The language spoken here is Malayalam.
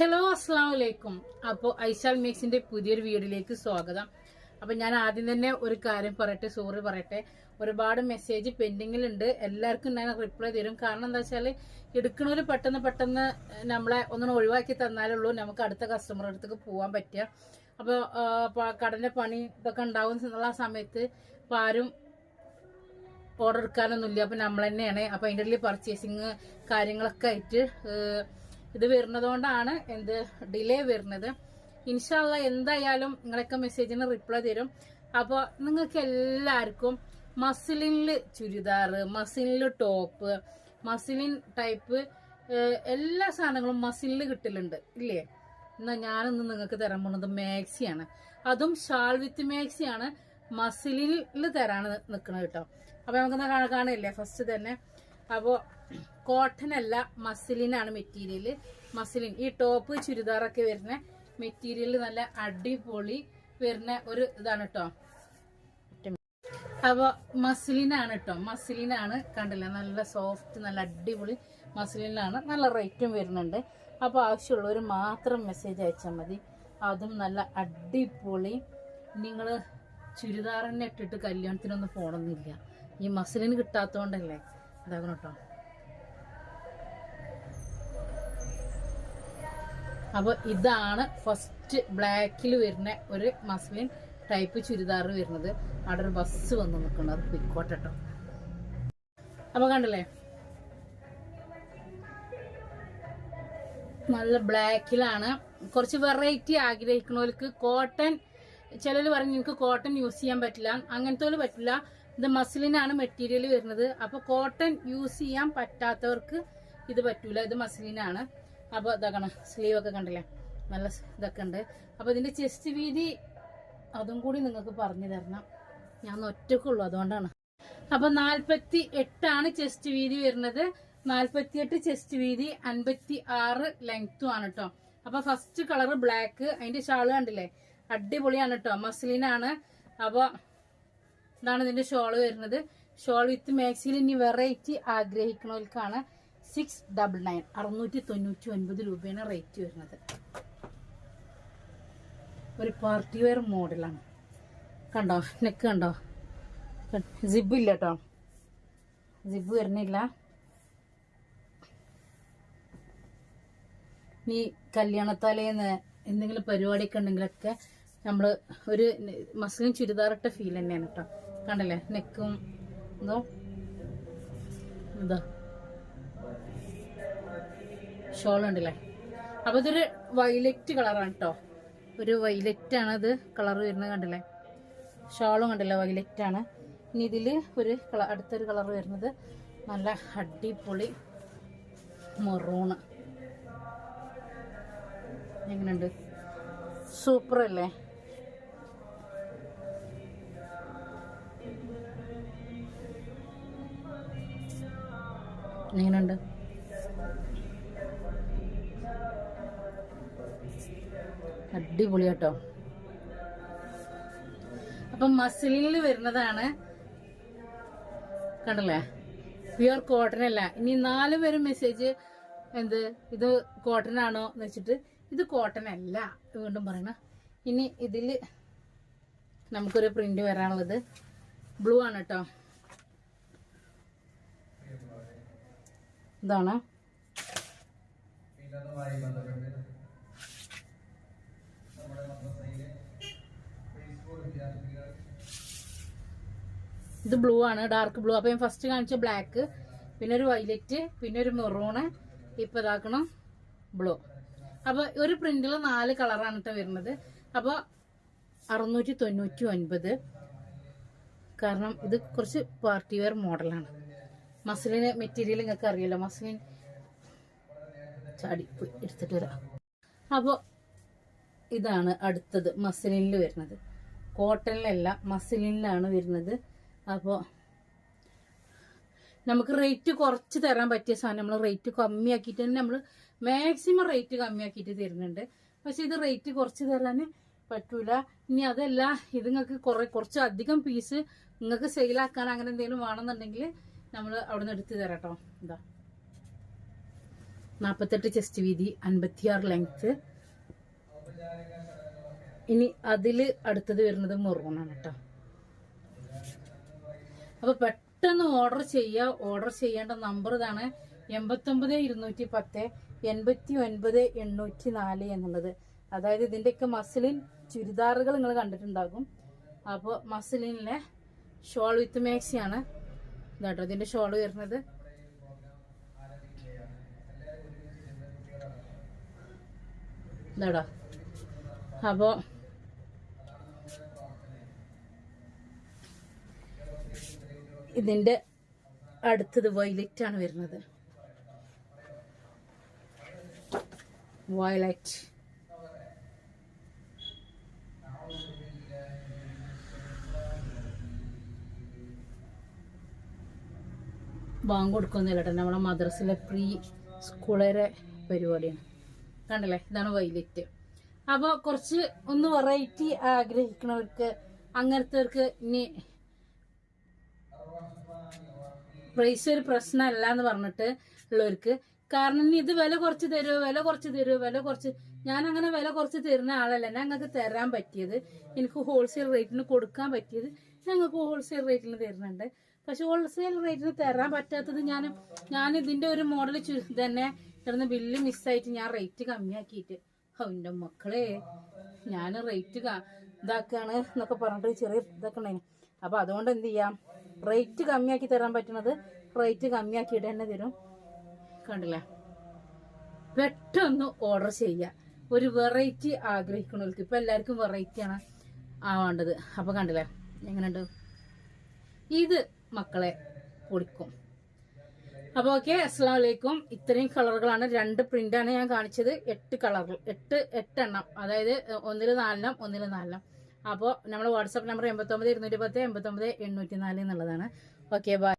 ഹലോ അസ്സാം വലൈക്കും അപ്പോൾ ഐശാൽ മേക്സിന്റെ പുതിയൊരു വീഡിയോയിലേക്ക് സ്വാഗതം. അപ്പോൾ ഞാൻ ആദ്യം തന്നെ ഒരു കാര്യം പറയട്ടെ സോറി പറയട്ടെ. ഒരുപാട് മെസ്സേജ് പെൻഡിങ്ങിലുണ്ട് എല്ലാവർക്കും ഞാൻ റിപ്ലൈ തരും. കാരണം എന്താ വെച്ചാൽ എടുക്കണവർ പെട്ടെന്ന് പെട്ടെന്ന് നമ്മളെ ഒന്നും ഒഴിവാക്കി തന്നാലുള്ളൂ നമുക്ക് അടുത്ത കസ്റ്റമർ അടുത്തേക്ക് പോകാൻ പറ്റുക. അപ്പോൾ കടന്റെ പണി ഇതൊക്കെ ഉണ്ടാവും എന്നുള്ള സമയത്ത് ഇപ്പം ആരും ഓർഡർ എടുക്കാനൊന്നുമില്ല. അപ്പോൾ നമ്മൾ തന്നെയാണ്. അപ്പോൾ അതിന്റെ ഇടയിൽ പർച്ചേസിങ് കാര്യങ്ങളൊക്കെ ആയിട്ട് ഇത് വരുന്നതുകൊണ്ടാണ് എന്ത് ഡിലേ വരുന്നത്. ഇൻഷാല്ല എന്തായാലും നിങ്ങളൊക്കെ മെസ്സേജിന് റിപ്ലൈ തരും. അപ്പോൾ നിങ്ങൾക്ക് എല്ലാവർക്കും മസിലിനിൽ ചുരിദാർ മസിലിൽ ടോപ്പ് മസിലിൻ ടൈപ്പ് എല്ലാ സാധനങ്ങളും മസിലിൽ കിട്ടലുണ്ട്. ഇല്ലേ? എന്നാൽ ഞാനൊന്ന് നിങ്ങൾക്ക് തരാൻ പോകുന്നത് മാക്സിയാണ് അതും ഷാൾ വിത്ത് മാക്സിയാണ് മസിലിൽ തരാണ് നിൽക്കുന്നത് കേട്ടോ. അപ്പൊ നമുക്ക് കാണാൻ കാണില്ലേ ഫസ്റ്റ് തന്നെ അപ്പോൾ കോട്ടൺ അല്ല മസിലിനാണ് മെറ്റീരിയൽ മസിലിൻ ഈ ടോപ്പ് ചുരിദാറൊക്കെ വരുന്ന മെറ്റീരിയൽ നല്ല അടിപൊളി വരുന്ന ഒരു ഇതാണ് കേട്ടോ അപ്പൊ മസിലിനാണ് കേട്ടോ മസിലിനാണ് കണ്ടില്ല? നല്ല സോഫ്റ്റ് നല്ല അടിപൊളി മസിലിനാണ് നല്ല റേറ്റും വരുന്നുണ്ട്. അപ്പോൾ ആവശ്യമുള്ളവർ മാത്രം മെസ്സേജ് അയച്ചാൽ മതി. അതും നല്ല അടിപൊളി. നിങ്ങൾ ചുരിദാർ തന്നെ ഇട്ടിട്ട് കല്യാണത്തിനൊന്നും പോകണമെന്നില്ല ഈ മസിലിന് കിട്ടാത്തതുകൊണ്ടല്ലേ ഇതാകണം കേട്ടോ അപ്പോൾ ഇതാണ് ഫസ്റ്റ് ബ്ലാക്കിൽ വരുന്ന ഒരു മസ്ലിൻ ടൈപ്പ് ചുരിദാർ വരുന്നത്. അവിടെ ഒരു ബസ് വന്ന് നിൽക്കുന്നത് പിക്കോട്ടെ കേട്ടോ അപ്പൊ കണ്ടല്ലേ? നല്ല ബ്ലാക്കിലാണ് കുറച്ച് വെറൈറ്റി ആഗ്രഹിക്കുന്നവർക്ക് കോട്ടൺ ചിലർ പറഞ്ഞു എനിക്ക് കോട്ടൺ യൂസ് ചെയ്യാൻ പറ്റില്ല. അങ്ങനത്തെ പറ്റില്ല. ഇത് മസിലിനാണ് മെറ്റീരിയൽ വരുന്നത്. അപ്പൊ കോട്ടൺ യൂസ് ചെയ്യാൻ പറ്റാത്തവർക്ക് ഇത് പറ്റൂല. ഇത് മസിലിനാണ്. അപ്പോൾ ഇതാക്കണം സ്ലീവ് ഒക്കെ കണ്ടില്ലേ? നല്ല ഇതൊക്കെ ഉണ്ട്. അപ്പോൾ ഇതിന്റെ ചെസ്റ്റ് വീതി അതും കൂടി നിങ്ങൾക്ക് പറഞ്ഞു തരണം. ഞാൻ ഒറ്റക്കുള്ളൂ അതുകൊണ്ടാണ്. അപ്പൊ നാൽപ്പത്തി എട്ടാണ് ചെസ്റ്റ് വീതി വരുന്നത്. നാൽപ്പത്തി എട്ട് ചെസ്റ്റ് വീതി അൻപത്തി ആറ് ലെങ്ത്തും ആണ് കേട്ടോ അപ്പൊ ഫസ്റ്റ് കളർ ബ്ലാക്ക് അതിന്റെ ഷാൾ കണ്ടില്ലേ? അടിപൊളിയാണ് കേട്ടോ മസ്ലിനാണ്. അപ്പൊ ഇതാണ് ഇതിന്റെ ഷോൾ വരുന്നത്. ഷോൾ വിത്ത് മാക്സിയിൽ ഇനി വെറൈറ്റി ആഗ്രഹിക്കുന്നവർക്കാണ് സിക്സ് ഡബിൾ നയൻ അറുന്നൂറ്റി തൊണ്ണൂറ്റി ഒൻപത് രൂപയാണ് റേറ്റ് വരുന്നത്. ഒരു പാർട്ടി വെയർ മോഡലാണ് കണ്ടോ? നെക്ക് കണ്ടോ? സിബ് ഇല്ല കേട്ടോ സിബ് വരുന്നില്ല. നീ കല്യാണത്തലേന്ന് എന്തെങ്കിലും പരിപാടിയൊക്കെ ഉണ്ടെങ്കിലൊക്കെ നമ്മൾ ഒരു മസ്ലിം ചുരിദാറിട്ട ഫീൽ തന്നെയാണ് കേട്ടോ കണ്ടല്ലേ? നെക്കും എന്തോ? എന്താ ഷോൾ ഉണ്ടല്ലേ അപ്പൊ ഇതൊരു വൈലറ്റ് കളറാണ് കേട്ടോ ഒരു വൈലറ്റ് ആണ് ഇത് കളർ വരുന്നത് കണ്ടല്ലേ? ഷോളും കണ്ടില്ലേ? വൈലറ്റ് ആണ് ഇനി ഇതിൽ ഒരു അടുത്തൊരു കളർ വരുന്നത് നല്ല അടിപൊളി മെറൂണ്. എങ്ങനെയുണ്ട്? സൂപ്പർ അല്ലേ എങ്ങനെയുണ്ട്? അടിപൊളി കേട്ടോ. അപ്പം മസിലിൽ വരുന്നതാണ്. കണ്ടല്ലേ? പ്യുവർ കോട്ടൺ അല്ല. ഇനി നാല് പേരും മെസ്സേജ് എന്ത്? ഇത് കോട്ടൺ ആണോ എന്ന് വെച്ചിട്ട് ഇത് കോട്ടൺ അല്ല. വീണ്ടും പറയണ. ഇനി ഇതിൽ നമുക്കൊരു പ്രിന്റ് വരാനുള്ളത്. ബ്ലൂ ആണ് കേട്ടോ. ഇതാണ്. ഇത് ബ്ലൂ ആണ് ഡാർക്ക് ബ്ലൂ. അപ്പൊ ഞാൻ ഫസ്റ്റ് കാണിച്ച ബ്ലാക്ക് പിന്നെ ഒരു വൈലറ്റ് പിന്നെ ഒരു മെറൂണ് ഇപ്പൊ ഇതാക്കണം ബ്ലൂ. അപ്പൊ ഒരു പ്രിന്റിൽ നാല് കളറാണ് കേട്ടോ വരുന്നത്. അപ്പൊ അറുന്നൂറ്റി തൊണ്ണൂറ്റി ഒൻപത്. കാരണം ഇത് കുറച്ച് പാർട്ടി വെയർ മോഡലാണ് മസ്ലിൻ മെറ്റീരിയൽ നിങ്ങൾക്ക് അറിയില്ല മസ്ലിൻ ചാടി പോയി എടുത്തിട്ട് വരാം. അപ്പോൾ ഇതാണ് അടുത്തത് മസ്ലിനിൽ വരുന്നത്. കോട്ടണിലല്ല മസ്ലിനിലാണ് വരുന്നത്. അപ്പോൾ നമുക്ക് റേറ്റ് കുറച്ച് തരാൻ പറ്റിയ സാധനം. നമ്മൾ റേറ്റ് കമ്മിയാക്കിയിട്ട് തന്നെ നമ്മൾ മാക്സിമം റേറ്റ് കമ്മിയാക്കിയിട്ട് തരുന്നുണ്ട്. പക്ഷെ ഇത് റേറ്റ് കുറച്ച് തരാൻ പറ്റൂല. ഇനി അതല്ല ഇത് നിങ്ങൾക്ക് കുറെ കുറച്ച് അധികം പീസ് നിങ്ങൾക്ക് സെയിലാക്കാൻ അങ്ങനെ എന്തെങ്കിലും വേണമെന്നുണ്ടെങ്കിൽ നമ്മൾ അവിടെ നിന്ന് എടുത്ത് തരാം കേട്ടോ എന്താ നാൽപ്പത്തെട്ട് ചെസ്റ്റ് വീതി അൻപത്തിയാറ് ലെങ്ത്ത് ഇനി അതിൽ അടുത്തത് വരുന്നത് മെറൂണാണ് കേട്ടോ അപ്പൊ പെട്ടെന്ന് ഓർഡർ ചെയ്യുക ഓർഡർ ചെയ്യേണ്ട നമ്പർ ഇതാണ് എൺപത്തൊമ്പത് ഇരുന്നൂറ്റി പത്ത് എൺപത്തി ഒൻപത് എണ്ണൂറ്റി നാല് എന്നുള്ളത്. അതായത് ഇതിന്റെയൊക്കെ മസിലിൻ ചുരിദാറുകൾ നിങ്ങൾ കണ്ടിട്ടുണ്ടാകും. അപ്പോൾ മസിലിനിലെ ഷോൾ വിത്ത് മാക്സിയാണ് ഇതാട്ടോ ഇതിന്റെ ഷോൾ വരുന്നത്. ഇതാടോ. അപ്പോൾ ഇതിന്റെ അടുത്തത് വയലറ്റ് ആണ് വരുന്നത്. വയലറ്റ്. ബാങ്ക് കൊടുക്കുന്നില്ല കേട്ടോ. നമ്മളെ മദ്രസിലെ പ്രീ സ്കൂളരെ പരിപാടിയാണ്. കണ്ടല്ലേ? ഇതാണ് വൈലറ്റ് അപ്പോൾ കുറച്ച് ഒന്ന് വെറൈറ്റി ആഗ്രഹിക്കുന്നവർക്ക് അങ്ങനത്തെവർക്ക് ഇനി പ്രൈസ് ഒരു പ്രശ്നമല്ല എന്ന് പറഞ്ഞിട്ട് ഉള്ളവർക്ക്. കാരണം ഇനി ഇത് വില കുറച്ച് തരുമോ വില കുറച്ച് തരുമോ വില കുറച്ച് ഞാൻ അങ്ങനെ വില കുറച്ച് തരുന്ന ആളല്ല. ഞങ്ങൾക്ക് തരാൻ പറ്റിയത് എനിക്ക് ഹോൾസെയിൽ റേറ്റിന് കൊടുക്കാൻ പറ്റിയത് ഞങ്ങൾക്ക് ഹോൾസെയിൽ റേറ്റിന് തരുന്നുണ്ട്. പക്ഷെ ഹോൾസെയിൽ റേറ്റിന് തരാൻ പറ്റാത്തത് ഞാൻ ഞാൻ ഇതിന്റെ ഒരു മോഡൽ തന്നെ കിടന്ന് ബില്ല് മിസ്സായിട്ട് ഞാൻ റേറ്റ് കമ്മിയാക്കിയിട്ട്. അവന്റെ മക്കളെ ഞാൻ റേറ്റ് ഇതാക്കാണ് എന്നൊക്കെ പറഞ്ഞിട്ട് ചെറിയ ഇതാക്കണേ അപ്പം അതുകൊണ്ട് എന്ത് ചെയ്യാം? റേറ്റ് കമ്മിയാക്കി തരാൻ പറ്റുന്നത് റേറ്റ് കമ്മിയാക്കിയിട്ട് തന്നെ തരും. കണ്ടില്ലേ? പെട്ടെന്ന് ഓർഡർ ചെയ്യുക ഒരു വെറൈറ്റി ആഗ്രഹിക്കുന്നവർക്ക് ഇപ്പൊ എല്ലാവർക്കും വെറൈറ്റിയാണ് ആവേണ്ടത് അപ്പൊ കണ്ടില്ലേ? എങ്ങനെയുണ്ട്? ഇത് മക്കളെ കുളിക്കും അപ്പോൾ ഓക്കെ അസ്സാം വലൈക്കും ഇത്രയും കളറുകളാണ്. രണ്ട് പ്രിന്റാണ് ഞാൻ കാണിച്ചത്. എട്ട് കളറുകൾ എട്ട് എട്ടെണ്ണം. അതായത് ഒന്നിൽ നാലെണ്ണം ഒന്നിൽ നാലെണ്ണം. അപ്പോൾ നമ്മുടെ വാട്സാപ്പ് നമ്പർ എൺപത്തൊമ്പത് ഇരുന്നൂറ്റി പത്ത് എൺപത്തൊമ്പത് എണ്ണൂറ്റി നാല് എന്നുള്ളതാണ്. Okay bye